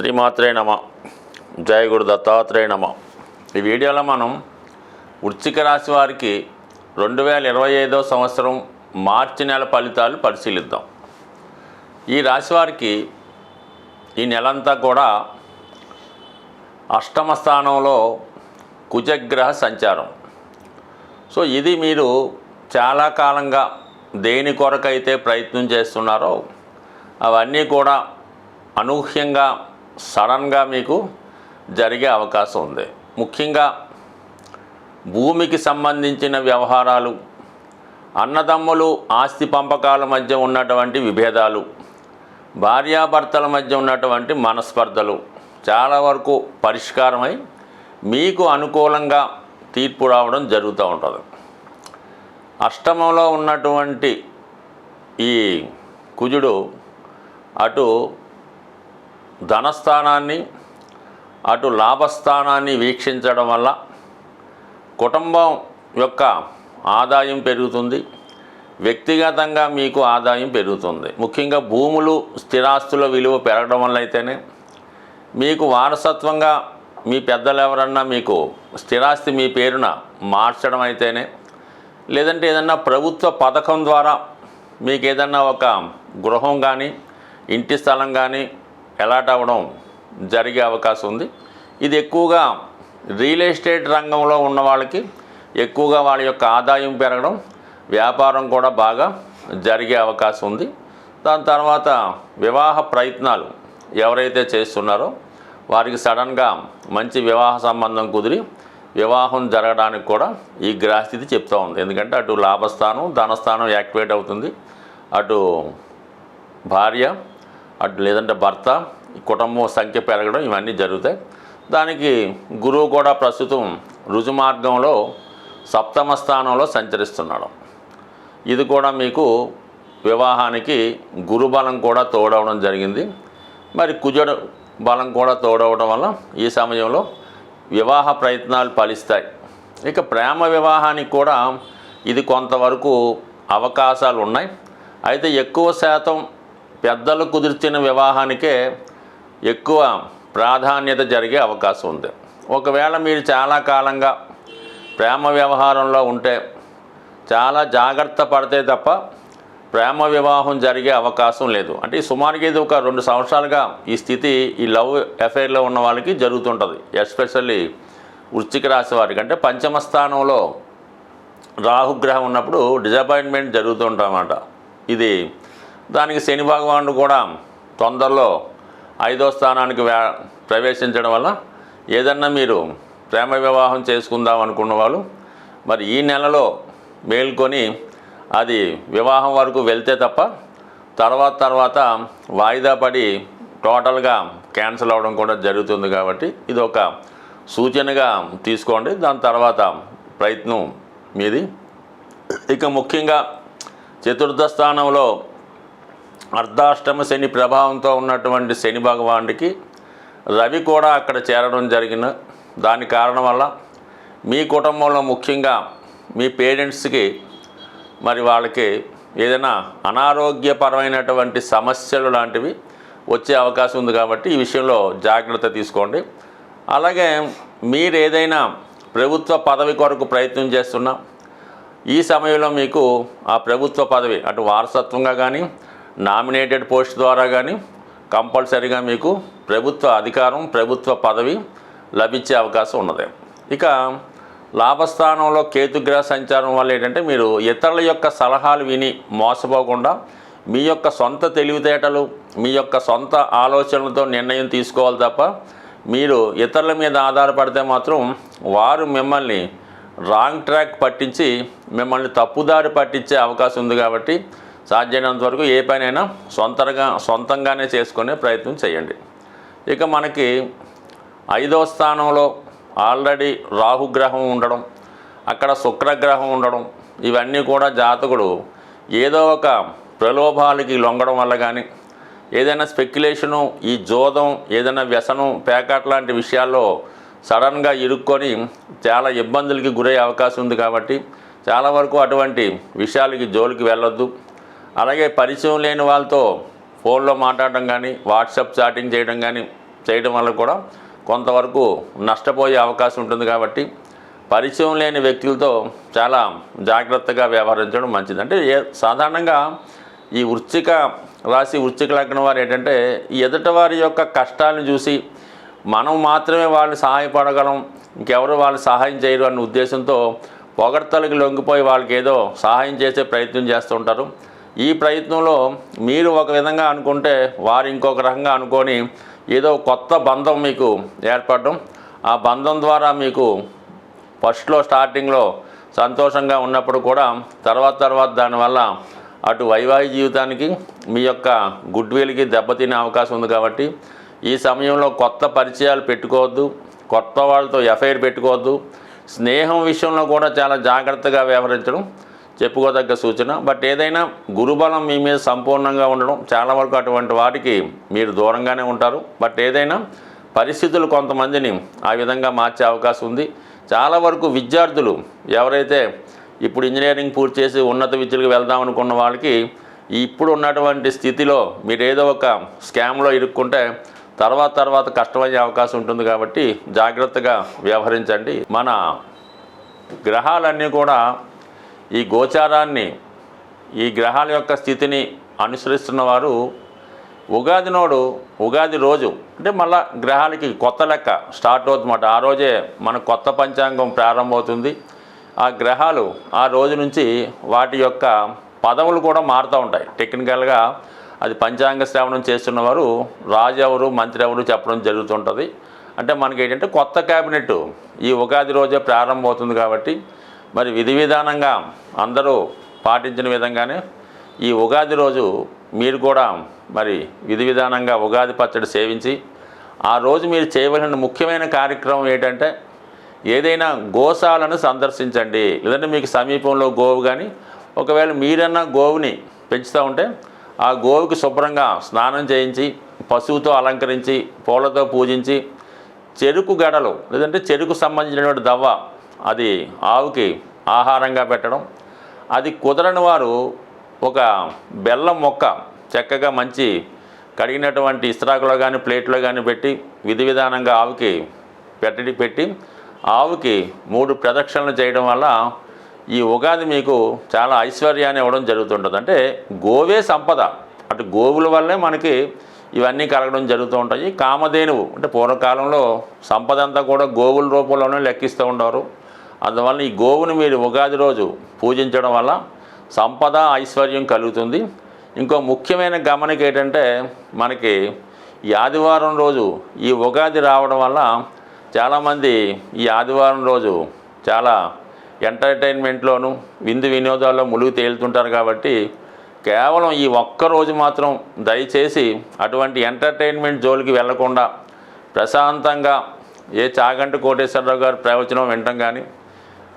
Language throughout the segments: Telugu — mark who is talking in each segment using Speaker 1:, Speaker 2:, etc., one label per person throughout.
Speaker 1: శ్రీమాత్రే నమ. జయ గురు దత్తాత్రేయ నమ. ఈ వీడియోలో మనం వృశ్చిక రాశి వారికి రెండు వేల ఇరవై ఐదో సంవత్సరం మార్చి నెల ఫలితాలు పరిశీలిద్దాం. ఈ రాశి వారికి ఈ నెలంతా కూడా అష్టమ స్థానంలో కుజగ్రహ సంచారం. సో ఇది మీరు చాలా కాలంగా దేని కొరకైతే ప్రయత్నం చేస్తున్నారో అవన్నీ కూడా అనూహ్యంగా సడన్గా మీకు జరిగే అవకాశం ఉంది. ముఖ్యంగా భూమికి సంబంధించిన వ్యవహారాలు అన్నదమ్ములు ఆస్తి పంపకాల మధ్య ఉన్నటువంటి విభేదాలు భార్యాభర్తల మధ్య ఉన్నటువంటి మనస్పర్ధలు చాలా వరకు పరిష్కారమై మీకు అనుకూలంగా తీర్పు రావడం జరుగుతూ ఉంటుంది. అష్టమంలో ఉన్నటువంటి ఈ కుజుడు అటు ధనస్థానాన్ని అటు లాభస్థానాన్ని వీక్షించడం వల్ల కుటుంబం యొక్క ఆదాయం పెరుగుతుంది. వ్యక్తిగతంగా మీకు ఆదాయం పెరుగుతుంది. ముఖ్యంగా భూములు స్థిరాస్తుల విలువ పెరగడం వల్ల అయితేనే మీకు వారసత్వంగా మీ పెద్దలు ఎవరన్నా మీకు స్థిరాస్తి మీ పేరున మార్చడం అయితేనే లేదంటే ఏదన్నా ప్రభుత్వ పథకం ద్వారా మీకు ఏదన్నా ఒక గృహం కానీ ఇంటి స్థలం కానీ ఎలాట్ అవ్వడం జరిగే అవకాశం ఉంది. ఇది ఎక్కువగా రియల్ ఎస్టేట్ రంగంలో ఉన్న వాళ్ళకి ఎక్కువగా వాళ్ళ యొక్క ఆదాయం పెరగడం వ్యాపారం కూడా బాగా జరిగే అవకాశం ఉంది. దాని తర్వాత వివాహ ప్రయత్నాలు ఎవరైతే చేస్తున్నారో వారికి సడన్గా మంచి వివాహ సంబంధం కుదిరి వివాహం జరగడానికి కూడా ఈ గ్రహస్థితి చెప్తూ ఉంది. ఎందుకంటే అటు లాభస్థానం ధనస్థానం యాక్టివేట్ అవుతుంది. అటు భార్య అటు లేదంటే భర్త కుటుంబం సంఖ్య పెరగడం ఇవన్నీ జరుగుతాయి. దానికి గురువు కూడా ప్రస్తుతం రుజుమార్గంలో సప్తమ స్థానంలో సంచరిస్తున్నాడు. ఇది కూడా మీకు వివాహానికి గురుబలం కూడా తోడవడం జరిగింది. మరి కుజుడు బలం కూడా తోడవడం వల్ల ఈ సమయంలో వివాహ ప్రయత్నాలు ఫలిస్తాయి. ఇక ప్రేమ వివాహానికి కూడా ఇది కొంతవరకు అవకాశాలు ఉన్నాయి. అయితే ఎక్కువ శాతం పెద్దలు కుదిర్చిన వివాహానికే ఎక్కువ ప్రాధాన్యత జరిగే అవకాశం ఉంది. ఒకవేళ మీరు చాలా కాలంగా ప్రేమ వ్యవహారంలో ఉంటే చాలా జాగ్రత్త పడితే తప్ప ప్రేమ వివాహం జరిగే అవకాశం లేదు. అంటే ఈ సుమారుగా ఇది ఒక రెండు సంవత్సరాలుగా ఈ స్థితి ఈ లవ్ అఫైర్లో ఉన్న వాళ్ళకి జరుగుతుంటుంది. ఎస్పెషల్లీ వృశ్చిక రాశి వారికి. అంటే పంచమ స్థానంలో రాహుగ్రహం ఉన్నప్పుడు డిసప్పాయింట్మెంట్ జరుగుతుంటామన్నమాట. ఇది దానికి శని భగవానుడు కూడా తొందరలో ఐదో స్థానానికి ప్రవేశించడం వల్ల ఏదన్నా మీరు ప్రేమ వివాహం చేసుకుందాం అనుకున్న వాళ్ళు మరి ఈ నెలలో మేల్కొని అది వివాహం వరకు వెళ్తే తప్ప తర్వాత తర్వాత వాయిదా పడి టోటల్గా క్యాన్సిల్ అవ్వడం కూడా జరుగుతుంది కాబట్టి ఇది ఒక సూచనగా తీసుకోండి. దాని తర్వాత ప్రయత్నం మీది. ఇక ముఖ్యంగా చతుర్థ స్థానంలో అర్ధాష్టమ శని ప్రభావంతో ఉన్నటువంటి శని భగవానుడికి రవి కూడా అక్కడ చేరడం జరిగిన దాని కారణం వల్ల మీ కుటుంబంలో ముఖ్యంగా మీ పేరెంట్స్కి మరి వాళ్ళకి ఏదైనా అనారోగ్యపరమైనటువంటి సమస్యలు లాంటివి వచ్చే అవకాశం ఉంది కాబట్టి ఈ విషయంలో జాగ్రత్త తీసుకోండి. అలాగే మీరు ఏదైనా ప్రభుత్వ పదవి కొరకు ప్రయత్నం చేస్తున్నా ఈ సమయంలో మీకు ఆ ప్రభుత్వ పదవి అటు వారసత్వంగా కానీ నామినేటెడ్ పోస్ట్ ద్వారా కానీ కంపల్సరీగా మీకు ప్రభుత్వ అధికారం ప్రభుత్వ పదవి లభించే అవకాశం ఉన్నది. ఇక లాభస్థానంలో కేతుగ్రహ సంచారం వల్ల ఏంటంటే మీరు ఇతరుల యొక్క సలహాలు విని మోసపోకుండా మీ యొక్క సొంత తెలివితేటలు మీ యొక్క సొంత ఆలోచనలతో నిర్ణయం తీసుకోవాలి తప్ప మీరు ఇతరుల మీద ఆధారపడితే మాత్రం వారు మిమ్మల్ని రాంగ్ ట్రాక్ పట్టించి మిమ్మల్ని తప్పుదారి పట్టించే అవకాశం ఉంది కాబట్టి సాధ్యమైనంత వరకు ఏ పనైనా సొంతగా సొంతంగానే చేసుకునే ప్రయత్నం చేయండి. ఇక మనకి ఐదో స్థానంలో ఆల్రెడీ రాహుగ్రహం ఉండడం అక్కడ శుక్రగ్రహం ఉండడం ఇవన్నీ కూడా జాతకుడు ఏదో ఒక ప్రలోభాలకి లొంగడం వల్ల కానీ ఏదైనా స్పెక్యులేషను ఈ జోదం ఏదైనా వ్యసనం పేకాట్ లాంటి విషయాల్లో సడన్గా ఇరుక్కొని చాలా ఇబ్బందులకి గురయ్యే అవకాశం ఉంది కాబట్టి చాలా వరకు అటువంటి విషయాలకి జోలికి వెళ్ళొద్దు. అలాగే పరిచయం లేని వాళ్ళతో ఫోన్లో మాట్లాడడం కానీ వాట్సాప్ చాటింగ్ చేయడం కానీ చేయడం వల్ల కూడా కొంతవరకు నష్టపోయే అవకాశం ఉంటుంది కాబట్టి పరిచయం లేని వ్యక్తులతో చాలా జాగ్రత్తగా వ్యవహరించడం మంచిది. అంటే ఏ సాధారణంగా ఈ వృచ్చిక రాశి వృశ్చిక లగ్నం వారు ఏంటంటే ఎదుటి వారి యొక్క కష్టాలను చూసి మనం మాత్రమే వాళ్ళు సహాయపడగలం ఇంకెవరు వాళ్ళు సహాయం చేయరు అన్న ఉద్దేశంతో పొగడ్తలకి లొంగిపోయి వాళ్ళకి ఏదో సహాయం చేసే ప్రయత్నం చేస్తూ ఉంటారు. ఈ ప్రయత్నంలో మీరు ఒక విధంగా అనుకుంటే వారు ఇంకొక రకంగా అనుకొని ఏదో కొత్త బంధం మీకు ఏర్పడడం. ఆ బంధం ద్వారా మీకు ఫస్ట్లో స్టార్టింగ్లో సంతోషంగా ఉన్నప్పుడు కూడా తర్వాత తర్వాత దానివల్ల అటు వైవాహిక జీవితానికి మీ యొక్క గుడ్ విల్కి దెబ్బతినే అవకాశం ఉంది కాబట్టి ఈ సమయంలో కొత్త పరిచయాలు పెట్టుకోవద్దు కొత్త వాళ్ళతో ఎఫ్ఐఆర్ పెట్టుకోవద్దు. స్నేహం విషయంలో కూడా చాలా జాగ్రత్తగా వ్యవహరించడం. చెప్పుకోదగ్గ సూచన. బట్ ఏదైనా గురుబలం మీ మీద సంపూర్ణంగా ఉండడం చాలా వరకు అటువంటి వాటికి మీరు దూరంగానే ఉంటారు. బట్ ఏదైనా పరిస్థితులు కొంతమందిని ఆ విధంగా మార్చే అవకాశం ఉంది. చాలా వరకు విద్యార్థులు ఎవరైతే ఇప్పుడు ఇంజనీరింగ్ పూర్తి చేసి ఉన్నత విద్యలకు వెళ్దాం అనుకున్న వాళ్ళకి ఇప్పుడు ఉన్నటువంటి స్థితిలో మీరు ఏదో ఒక స్కామ్లో ఇరుక్కుంటే తర్వాత తర్వాత కష్టమయ్యే అవకాశం ఉంటుంది కాబట్టి జాగ్రత్తగా వ్యవహరించండి. మన గ్రహాలన్నీ కూడా ఈ గోచారాన్ని ఈ గ్రహాల యొక్క స్థితిని అనుసరిస్తున్న వారు ఉగాది నోడు ఉగాది రోజు అంటే మళ్ళా గ్రహాలకి కొత్త లెక్క స్టార్ట్ అవుతుందన్నమాట. ఆ రోజే మన కొత్త పంచాంగం ప్రారంభమవుతుంది. ఆ గ్రహాలు ఆ రోజు నుంచి వాటి యొక్క పదవులు కూడా మారుతూ ఉంటాయి. టెక్నికల్గా అది పంచాంగ శ్రవణం చేస్తున్నవారు రాజు ఎవరు మంత్రి ఎవరు చెప్పడం జరుగుతుంటుంది. అంటే మనకి ఏంటంటే కొత్త క్యాబినెట్ ఈ ఉగాది రోజే ప్రారంభమవుతుంది కాబట్టి మరి విధి విధానంగా అందరూ పాటించిన విధంగానే ఈ ఉగాది రోజు మీరు కూడా మరి విధి విధానంగా ఉగాది పచ్చడి సేవించి ఆ రోజు మీరు చేయవలసిన ముఖ్యమైన కార్యక్రమం ఏంటంటే ఏదైనా గోశాలను సందర్శించండి. లేదంటే మీకు సమీపంలో గోవు కానీ ఒకవేళ మీరన్నా గోవుని పెంచుతూ ఉంటే ఆ గోవుకి శుభ్రంగా స్నానం చేయించి పశువుతో అలంకరించి పూలతో పూజించి చెరుకు గడలు లేదంటే చెరుకు సంబంధించినటువంటి దవ్వ అది ఆవుకి ఆహారంగా పెట్టడం. అది కుదరని వారు ఒక బెల్లం మొక్క చక్కగా మంచి కడిగినటువంటి ఇస్త్రాకులో కానీ ప్లేట్లో కానీ పెట్టి విధి విధానంగా ఆవుకి పెట్టడి పెట్టి ఆవుకి మూడు ప్రదక్షిణలు చేయడం వల్ల ఈ ఉగాది మీకు చాలా ఐశ్వర్యాన్ని ఇవ్వడం జరుగుతుంటుంది. అంటే గోవే సంపద. అటు గోవుల వల్లే మనకి ఇవన్నీ కలగడం జరుగుతూ ఉంటాయి. కామధేనువు అంటే పూర్వకాలంలో సంపద అంతా కూడా గోవుల రూపంలోనే లెక్కిస్తూ ఉండేవారు. అందువల్ల ఈ గోవుని మీరు ఉగాది రోజు పూజించడం వల్ల సంపద ఐశ్వర్యం కలుగుతుంది. ఇంకో ముఖ్యమైన గమనిక ఏంటంటే మనకి ఈ ఆదివారం రోజు ఈ ఉగాది రావడం వల్ల చాలామంది ఈ ఆదివారం రోజు చాలా ఎంటర్టైన్మెంట్లోను విందు వినోదాల్లో ములుగు తేలుతుంటారు కాబట్టి కేవలం ఈ ఒక్క రోజు మాత్రం దయచేసి అటువంటి ఎంటర్టైన్మెంట్ జోలికి వెళ్ళకుండా ప్రశాంతంగా ఏ చాగంటి కోటేశ్వరరావు గారి ప్రవచనం వినటం కానీ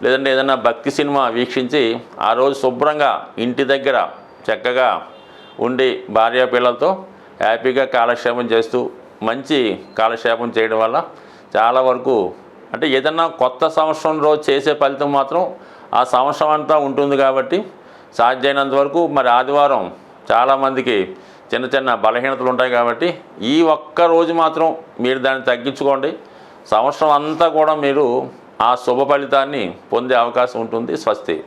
Speaker 1: లేదంటే ఏదైనా భక్తి సినిమా వీక్షించి ఆ రోజు శుభ్రంగా ఇంటి దగ్గర చక్కగా ఉండి భార్య పిల్లలతో హ్యాపీగా కాలక్షేపం చేస్తూ మంచి కాలక్షేపం చేయడం వల్ల చాలా వరకు అంటే ఏదన్నా కొత్త సంవత్సరం రోజు చేసే ఫలితం మాత్రం ఆ సంవత్సరం అంతా ఉంటుంది కాబట్టి సాధ్యమైనంత వరకు మరి ఆదివారం చాలామందికి చిన్న చిన్న బలహీనతలు ఉంటాయి కాబట్టి ఈ ఒక్క రోజు మాత్రం మీరు దాన్ని తగ్గించుకోండి. సంవత్సరం అంతా కూడా మీరు ఆ శుభ ఫలితాన్ని పొందే అవకాశం ఉంటుంది స్వస్తి.